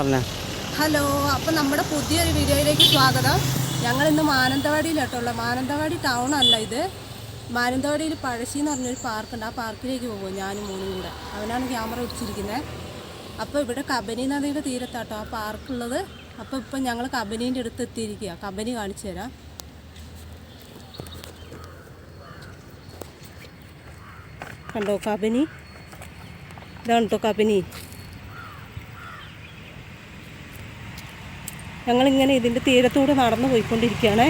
Hello അപ്പം നമ്മുടെ പുതിയൊരു വീഡിയോയിലേക്ക് സ്വാഗതം. ഞങ്ങൾ ഇന്ന് മാനന്തവാടിയിലാട്ടുള്ള മാനന്തവാടി ടൗൺ അല്ല ഇത്. മാനന്തവാടിയിൽ പഴശ്ശി എന്ന് പറഞ്ഞൊരു പാർക്കുണ്ട് ആ പാർക്കിലേക്ക് പോകും ഞാനും മോനും കൂടെ. അവനാണ് ക്യാമറ വെച്ചിരിക്കുന്നത് അപ്പോൾ ഇവിടെ കബനി നദിയുടെ തീരത്താട്ടോ ആ പാർക്കുള്ളത് അപ്പോൾ ഇപ്പം ഞങ്ങൾ കബനീന്റെ അടുത്ത് എത്തിയിരിക്കുക കബനി കാണിച്ചു തരാം. കണ്ടോ കബനി? ഇതാണ് കേട്ടോ കബനി. ഞങ്ങളിങ്ങനെ ഇതിന്റെ തീരത്തൂടെ നടന്നു പോയിക്കൊണ്ടിരിക്കുകയാണ്.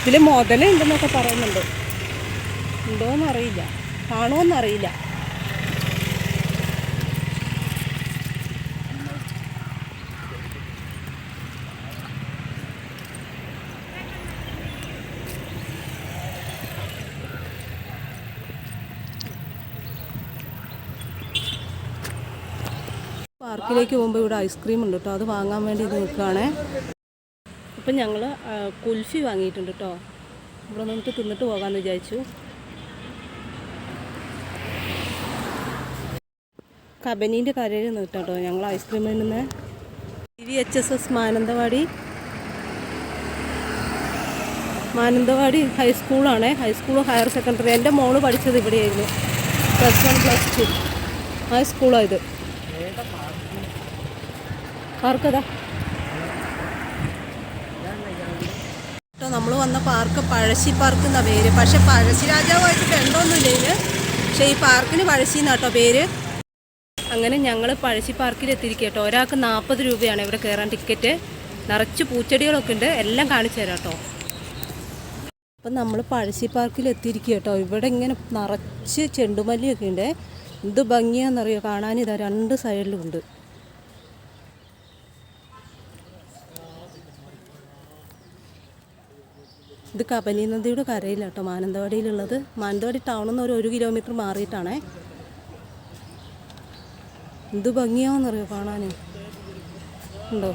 ഇതിൽ മുതലുണ്ടെന്നൊക്കെ പറയുന്നുണ്ട്. ഉണ്ടോയെന്ന് അറിയില്ല പാർക്കിലേക്ക് പോകുമ്പോൾ ഇവിടെ ഐസ്ക്രീം ഉണ്ട് കേട്ടോ അത് വാങ്ങാൻ വേണ്ടി ഇത് നിൽക്കുകയാണേ. അപ്പം ഞങ്ങൾ കുൽഫി വാങ്ങിയിട്ടുണ്ട് കേട്ടോ ഇവിടെ നമുക്ക് തിന്നിട്ട് പോകാമെന്ന് വിചാരിച്ചു. കബനീന്റെ കരയിൽ നിന്നിട്ട് കേട്ടോ ഞങ്ങൾ ഐസ്ക്രീം നിന്ന്. V H S S Mananthavady. Mananthavady ഹൈസ്കൂളാണ്. High school higher secondary. എന്റെ മോൾ പഠിച്ചത് ഇവിടെയായിരുന്നു. Plus one plus two. ആ സ്കൂളാണ് ഇത്. പാർക്കതാ. കേട്ടോ നമ്മൾ വന്ന പാർക്ക് പഴശ്ശി പാർക്ക് എന്നാ പേര്. പക്ഷെ പഴശ്ശി രാജാവായിട്ട് ബന്ധമൊന്നുമില്ല ഇതിന് പക്ഷേ ഈ പാർക്കിന് പഴശ്ശി എന്നാട്ടോ പേര്. അങ്ങനെ ഞങ്ങൾ പഴശ്ശി പാർക്കിൽ എത്തിയിരിക്കുക കേട്ടോ ഒരാൾക്ക് നാൽപ്പത് രൂപയാണ് ഇവിടെ കയറാൻ ടിക്കറ്റ്. നിറച്ച് പൂച്ചെടികളൊക്കെ ഉണ്ട്. എല്ലാം കാണിച്ചു തരാം കേട്ടോ അപ്പം നമ്മൾ പഴശ്ശി പാർക്കിൽ എത്തിയിരിക്കുക കേട്ടോ ഇവിടെ ഇങ്ങനെ നിറച്ച് ചെണ്ടുമല്ലിയൊക്കെ ഉണ്ട്. എന്ത് ഭംഗിയാണെന്നറിയോ? കാണാൻ ഇതാ രണ്ട് സൈഡിലും ഉണ്ട്. ഇത് കബനി നദിയുടെ കരയിലാട്ടോ. മാനന്തവാടിയിലുള്ളത്. മാനന്തവാടി ടൗണിൽ നിന്ന് ഒരു ഒരു കിലോമീറ്റർ മാറിയിട്ടാണേ. എന്ത് ഭംഗിയാവെന്നറിയോ കാണാൻ ഉണ്ടോ?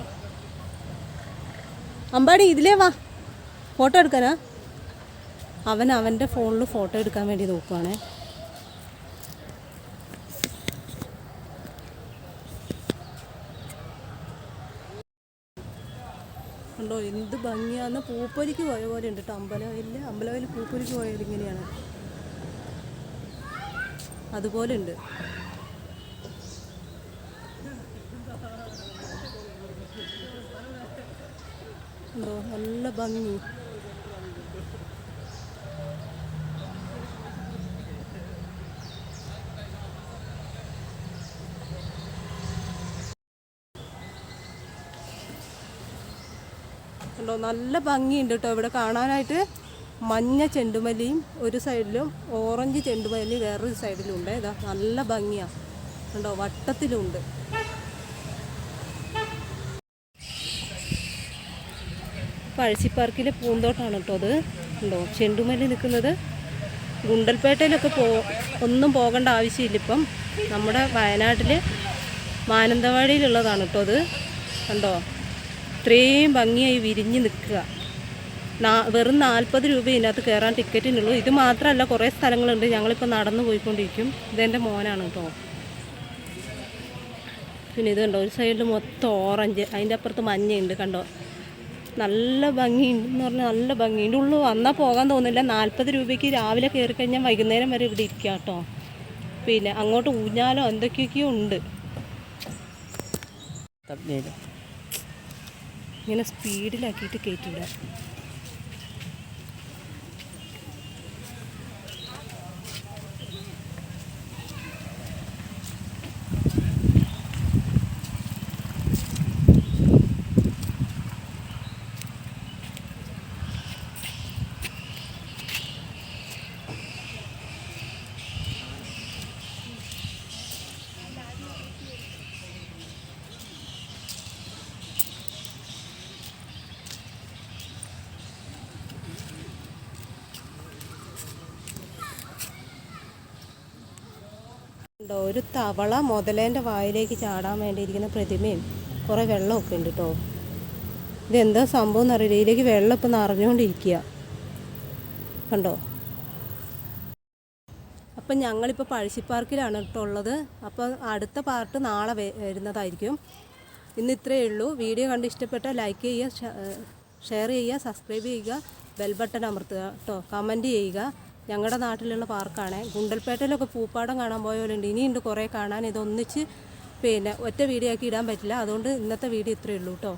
അമ്പാടി ഇതിലേ വാ. ഫോട്ടോ എടുക്കാനാ? അവൻ അവന്റെ ഫോണിൽ ഫോട്ടോ എടുക്കാൻ വേണ്ടി നോക്കുവാണേ. ഉണ്ടോ എന്ത് ഭംഗിയാന്ന്. പൂപ്പൊലിക്ക് പോയ പോലെ ഉണ്ട് കേട്ടോ അമ്പലവയലിൽ അമ്പലവയൽ പൂപ്പൊലിക്ക് പോയത് ഇങ്ങനെയാണ്. അതുപോലെ ഉണ്ട്. ഉണ്ടോ നല്ല ഭംഗി. ഉണ്ടോ നല്ല ഭംഗിയുണ്ട് കേട്ടോ. ഇവിടെ കാണാനായിട്ട് മഞ്ഞ ചെണ്ടുമല്ലിയും ഒരു സൈഡിലും ഓറഞ്ച് ചെണ്ടുമല്ലി വേറൊരു സൈഡിലും ഉണ്ട്. ഇതാ നല്ല ഭംഗിയാണ് ഉണ്ടോ വട്ടത്തിലുണ്ട്. പഴശ്ശിപ്പാർക്കിലെ പൂന്തോട്ടമാണ് കേട്ടോ അത്. ഉണ്ടോ ചെണ്ടുമല്ലി നിൽക്കുന്നത്. ഗുണ്ടൽപേട്ടയിലൊക്കെ പോ ഒന്നും പോകേണ്ട ആവശ്യമില്ല ഇപ്പം. നമ്മുടെ വയനാട്ടിൽ മാനന്തവാടിയിലുള്ളതാണ് കേട്ടോ അത്. കണ്ടോ? ഇത്രയും ഭംഗിയായി വിരിഞ്ഞ് നിൽക്കുക. വെറും നാൽപ്പത് രൂപ ഇതിനകത്ത് കയറാൻ ടിക്കറ്റിനുള്ളൂ. ഇത് മാത്രമല്ല കുറേ സ്ഥലങ്ങളുണ്ട്. ഞങ്ങളിപ്പോൾ നടന്നു പോയിക്കൊണ്ടിരിക്കും. ഇതെന്റെ മോനാണ് കേട്ടോ. പിന്നെ ഇത് കണ്ടോ? ഒരു സൈഡിൽ മൊത്തം ഓറഞ്ച്. അതിന്റെ അപ്പുറത്ത് മഞ്ഞയുണ്ട് കണ്ടോ? നല്ല ഭംഗിയുണ്ട് എന്ന് പറഞ്ഞാൽ നല്ല ഭംഗിയുണ്ട്. ഉള്ളു വന്നാൽ പോകാൻ തോന്നില്ല നാൽപ്പത് രൂപയ്ക്ക് രാവിലെ കയറി കഴിഞ്ഞാൽ വൈകുന്നേരം വരെ ഇവിടെ ഇരിക്കുക കേട്ടോ. പിന്നെ അങ്ങോട്ട് ഊഞ്ഞാലോ എന്തൊക്കെയൊക്കെയോ ഉണ്ട്. ഇങ്ങനെ സ്പീഡിലാക്കിയിട്ട് കയറ്റില്ല ഉണ്ടോ? ഒരു തവള മുതലേന്റെ വായിലേക്ക് ചാടാൻ വേണ്ടിയിരിക്കുന്ന പ്രതിമയും കുറേ വെള്ളമൊക്കെ ഉണ്ട് കേട്ടോ ഇതെന്താ സംഭവം എന്നറിയില്ല. ഇതിലേക്ക് വെള്ളം ഇപ്പം നിറഞ്ഞുകൊണ്ടിരിക്കുക. കണ്ടോ? അപ്പം ഞങ്ങളിപ്പോൾ പഴശ്ശി പാർക്കിലാണ് കേട്ടോ ഉള്ളത്. അപ്പോൾ അടുത്ത പാർട്ട് നാളെ വരുന്നതായിരിക്കും. ഇന്ന് ഇത്രയേ ഉള്ളൂ. വീഡിയോ കണ്ട് ഇഷ്ടപ്പെട്ടാൽ ലൈക്ക് ചെയ്യുക ഷെയർ ചെയ്യുക സബ്സ്ക്രൈബ് ചെയ്യുക ബെൽ ബട്ടൺ അമർത്തുക കേട്ടോ കമന്റ് ചെയ്യുക. ഞങ്ങളുടെ നാട്ടിലുള്ള പാർക്കാണേ. ഗുണ്ടൽപേട്ടയിലൊക്കെ പൂപ്പാടം കാണാൻ പോയവരുണ്ട് ഇനിയുണ്ട് കുറേ കാണാൻ. ഇതൊന്നിച്ച് പിന്നെ ഒറ്റ വീഡിയോ ആക്കി ഇടാൻ പറ്റില്ല. അതുകൊണ്ട് ഇന്നത്തെ വീഡിയോ ഇത്രയേ ഉള്ളൂ കേട്ടോ